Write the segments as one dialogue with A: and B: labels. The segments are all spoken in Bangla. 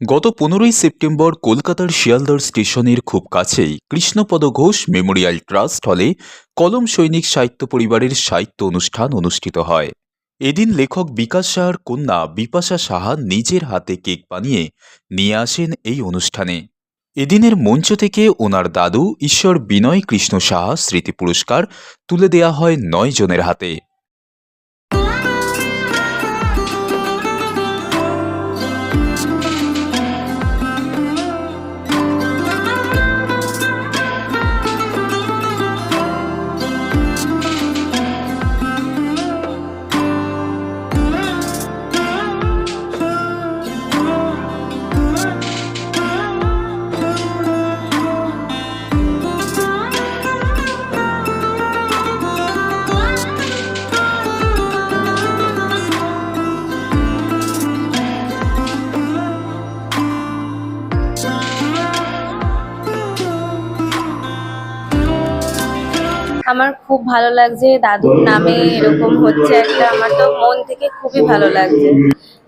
A: গত পনেরোই সেপ্টেম্বর কলকাতার শিয়ালদহ স্টেশনের খুব কাছেই কৃষ্ণপদ ঘোষ মেমোরিয়াল ট্রাস্ট হলে কলম সৈনিক সাহিত্য পরিবারের সাহিত্য অনুষ্ঠান অনুষ্ঠিত হয়। এদিন লেখক বিকাশ সাহার কন্যা বিপাশা সাহা নিজের হাতে কেক বানিয়ে নিয়ে আসেন এই অনুষ্ঠানে। এদিনের মঞ্চ থেকে ওনার দাদু ঈশ্বর বিনয় কৃষ্ণ সাহা স্মৃতি পুরস্কার তুলে দেয়া হয় নয় জনের হাতে।
B: আমার খুব ভালো লাগছে, দাদুর নামে এরকম হচ্ছে একটা, আমার তো মন থেকে খুবই ভালো লাগছে।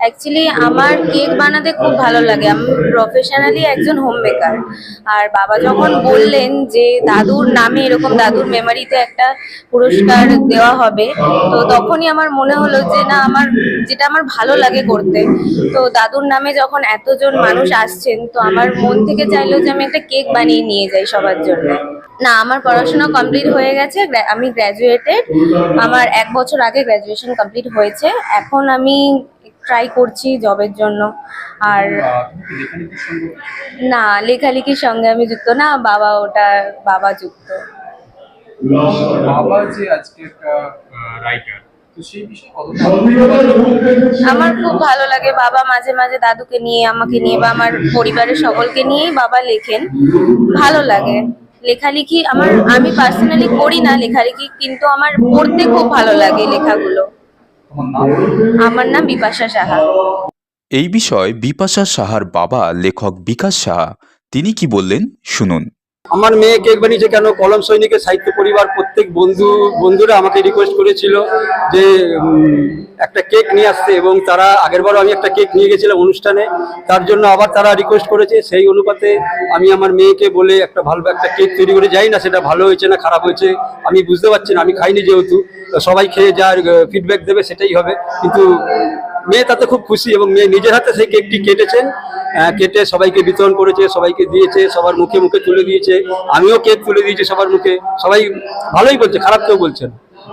B: অ্যাকচুয়ালি আমার কেক বানাতে খুব ভালো লাগে। আমি প্রফেশনালি একজন হোম মেকার আর বাবা যখন বললেন যে, দাদুর নামে এরকম দাদুর মেমারিতে একটা পুরস্কার দেওয়া হবে। তো তখনই আমার মনে হলো যে, না, আমার, যেটা আমার ভালো লাগে করতে। তো দাদুর নামে যখন এতজন মানুষ আসছেন, তো আমার মন থেকে চাইলো যে, আমি একটা কেক বানিয়ে নিয়ে যাই সবার জন্য। না, আমার পড়াশোনা কমপ্লিট হয়ে গেছে। আমি গ্র্যাজুয়েটেড আমার এক বছর আগে গ্র্যাজুয়েশন কমপ্লিট হয়েছে। এখন আমি ট্রাই করছি জবের জন্য। আর না লেখালেখির সঙ্গে আমি যুক্ত না বাবা ওটা বাবা যুক্ত।
C: বাবা যে আজকে একটা রাইটার তো সেই বিষয়ে কত
B: আমার খুব ভালো লাগে বাবা মাঝে মাঝে দাদুকে নিয়ে আমাকে নিয়ে বা আমার পরিবারের সকলকে নিয়েই বাবা লেখেন। ভালো লাগে। লেখালেখি আমার আমি পার্সোনালি করি না লেখালেখি কিন্তু আমার পড়তে খুব ভালো লাগে লেখাগুলো। আমার নাম বিপাশা সাহা।
A: এই বিষয়ে বিপাশা সাহার বাবা লেখক বিকাশ সাহা, তিনি কি বললেন? শুনুন।
D: আমার মেয়ে কেক বানিয়েছে কেন কলম সৈনিকের সাহিত্য পরিবার প্রত্যেক বন্ধু, বন্ধুরা আমাকে রিকোয়েস্ট করেছিল যে একটা কেক নিয়ে আসতে এবং তারা আগেরবারও আমি একটা কেক নিয়ে গেছিলাম অনুষ্ঠানে, তার জন্য আবার তারা রিকোয়েস্ট করেছে। সেই অনুপাতে আমি আমার মেয়েকে বলে একটা ভালো একটা কেক তৈরি করে যাই না, সেটা ভালো হয়েছে না খারাপ হয়েছে, আমি বুঝতে পারছি না, আমি খাইনি যেহেতু সবাই খেয়ে যার ফিডব্যাক দেবে সেটাই হবে। কিন্তু মেয়ে তাতে খুব খুশি এবং মেয়ে নিজের হাতে সেই কেকটি কেটেছেন কেটে সবাইকে বিতরণ করেছে, সবাইকে দিয়েছে, সবার মুখে মুখে তুলে দিয়েছে। আমিও কেক তুলে দিয়েছি সবার মুখে। সবাই ভালোই বলছে, খারাপ কেউ বলছে না।